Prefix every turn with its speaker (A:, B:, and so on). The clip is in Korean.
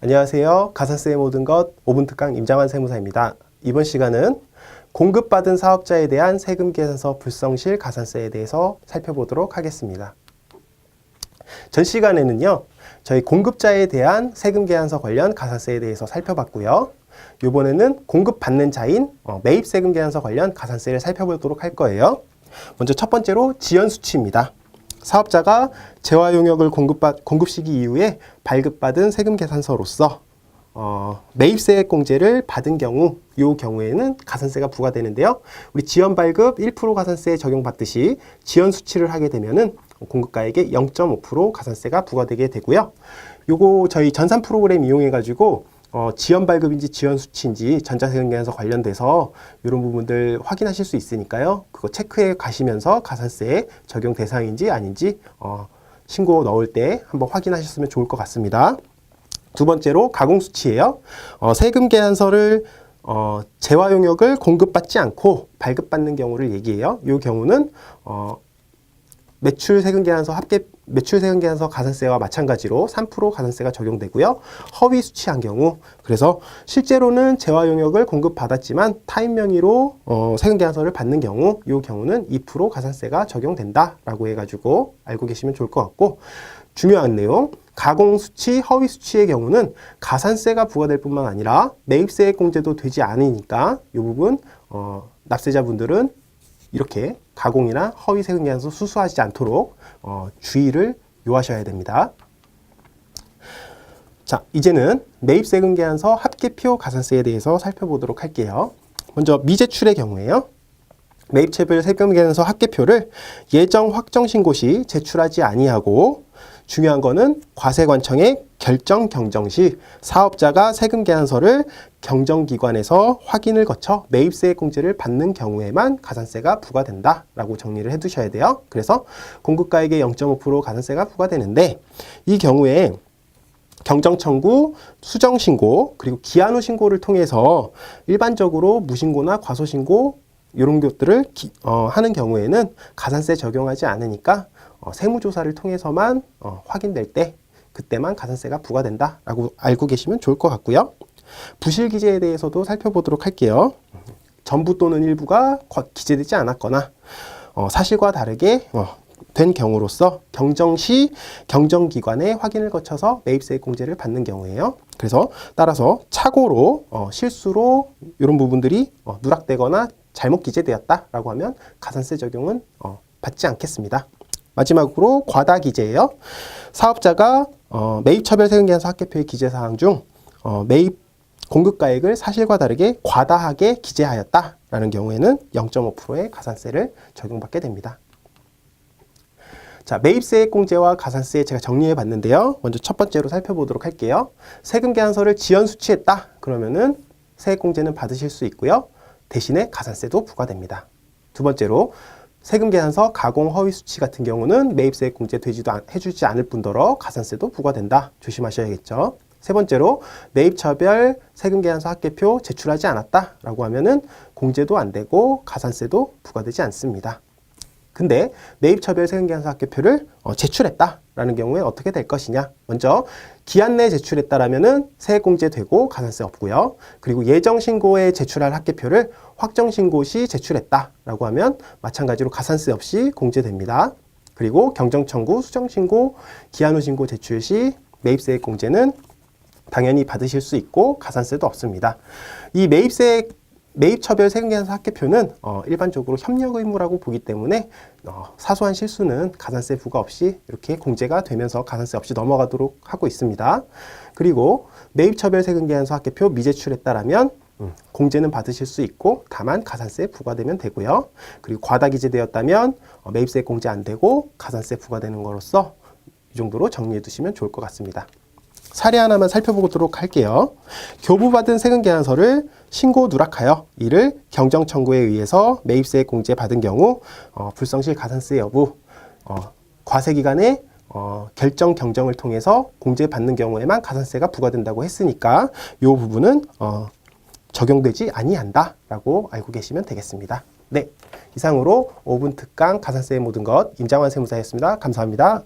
A: 안녕하세요. 가산세의 모든 것 5분 특강 임장환 세무사입니다. 이번 시간은 공급받은 사업자에 대한 세금 계산서 불성실 가산세에 대해서 살펴보도록 하겠습니다. 전 시간에는요, 저희 공급자에 대한 세금 계산서 관련 가산세에 대해서 살펴봤고요. 이번에는 공급받는 자인 어, 매입 세금 계산서 관련 가산세를 살펴보도록 할 거예요. 먼저 첫 번째로 지연 수치입니다. 사업자가 재화 용역을 공급받, 공급 시기 이후에 발급받은 세금 계산서로서 어, 매입세액 공제를 받은 경우, 이 경우에는 가산세가 부과되는데요. 우리 지연 발급 1% 가산세에 적용받듯이 지연 수치를 하게 되면은 공급가액의 0.5% 가산세가 부과되게 되고요. 요거 저희 전산 프로그램 이용해 가지고 어, 지연 발급인지 지연 수치인지 전자세금 계산서 관련돼서 이런 부분들 확인하실 수 있으니까요. 그거 체크해 가시면서 가산세에 적용 대상인지 아닌지 어, 신고 넣을 때 한번 확인하셨으면 좋을 것 같습니다. 두 번째로 가공 수치예요. 어, 세금 계산서를 어, 재화 용역을 공급받지 않고 발급받는 경우를 얘기해요. 이 경우는 어, 매출 세금 계산서 합계 매출 세금 계산서 가산세와 마찬가지로 3% 가산세가 적용되고요. 허위 수치한 경우 그래서 실제로는 재화 용역을 공급받았지만 타인 명의로 어, 세금 계산서를 받는 경우 이 경우는 2% 가산세가 적용된다라고 해가지고 알고 계시면 좋을 것 같고 중요한 내용 가공 수치, 허위 수치의 경우는 가산세가 부과될 뿐만 아니라 매입세액 공제도 되지 않으니까 이 부분 어, 납세자분들은 이렇게 가공이나 허위 세금 계산서 수수하지 않도록 어, 주의를 요하셔야 됩니다. 자, 이제는 매입 세금 계산서 합계표 가산세에 대해서 살펴보도록 할게요. 먼저 미제출의 경우에요. 매입체별 세금 계산서 합계표를 예정 확정 신고 시 제출하지 아니하고 중요한 거는 과세관청의 결정 경정 시 사업자가 세금 계산서를 경정기관에서 확인을 거쳐 매입세 공제를 받는 경우에만 가산세가 부과된다라고 정리를 해두셔야 돼요. 그래서 공급가액의 0.5% 가산세가 부과되는데 이 경우에 경정 청구, 수정 신고, 그리고 기한 후 신고를 통해서 일반적으로 무신고나 과소 신고 이런 것들을 기, 어, 하는 경우에는 가산세 적용하지 않으니까 어, 세무조사를 통해서만 어, 확인될 때 그때만 가산세가 부과된다라고 알고 계시면 좋을 것 같고요. 부실 기재에 대해서도 살펴보도록 할게요. 전부 또는 일부가 거- 기재되지 않았거나 어, 사실과 다르게 어, 된 경우로서 경정 시 경정기관의 확인을 거쳐서 매입세 공제를 받는 경우에요. 그래서 따라서 착오로 어, 실수로 이런 부분들이 어, 누락되거나 잘못 기재되었다라고 하면 가산세 적용은 어, 받지 않겠습니다. 마지막으로 과다 기재예요. 사업자가 어, 매입처별 세금계산서 합계표의 기재 사항 중 어, 매입 공급가액을 사실과 다르게 과다하게 기재하였다라는 경우에는 0.5%의 가산세를 적용받게 됩니다. 자, 매입세액 공제와 가산세 제가 정리해 봤는데요. 먼저 첫 번째로 살펴보도록 할게요. 세금 계산서를 지연 수치했다. 그러면은 세액 공제는 받으실 수 있고요. 대신에 가산세도 부과됩니다. 두 번째로 세금 계산서 가공 허위 수치 같은 경우는 매입세액 공제 되지도 않, 해주지 않을 뿐더러 가산세도 부과된다. 조심하셔야겠죠. 세 번째로 매입처별 세금 계산서 합계표 제출하지 않았다라고 하면은 공제도 안 되고 가산세도 부과되지 않습니다. 근데 매입처별 세금계산서 합계표를 어, 제출했다라는 경우에 어떻게 될 것이냐? 먼저 기한 내에 제출했다라면은 세액공제되고 가산세 없고요. 그리고 예정 신고에 제출할 합계표를 확정 신고 시 제출했다라고 하면 마찬가지로 가산세 없이 공제됩니다. 그리고 경정 청구, 수정 신고, 기한 후 신고 제출 시 매입세액 공제는 당연히 받으실 수 있고 가산세도 없습니다. 이 매입세 매입처별 세금계산서 합계표는 어, 일반적으로 협력 의무라고 보기 때문에 어, 사소한 실수는 가산세 부과 없이 이렇게 공제가 되면서 가산세 없이 넘어가도록 하고 있습니다. 그리고 매입처별 세금계산서 합계표 미제출했다라면 음, 공제는 받으실 수 있고 다만 가산세 부과되면 되고요. 그리고 과다 기재되었다면 어, 매입세 공제 안 되고 가산세 부과되는 거로서 이 정도로 정리해 두시면 좋을 것 같습니다. 사례 하나만 살펴보도록 할게요. 교부받은 세금 계산서를 신고 누락하여 이를 경정 청구에 의해서 매입세 공제 받은 경우 어, 불성실 가산세 여부 어, 과세 기간에 어, 결정 경정을 통해서 공제 받는 경우에만 가산세가 부과된다고 했으니까 이 부분은 어, 적용되지 아니한다라고 알고 계시면 되겠습니다. 네, 이상으로 5분 특강 가산세의 모든 것 임장환 세무사였습니다. 감사합니다.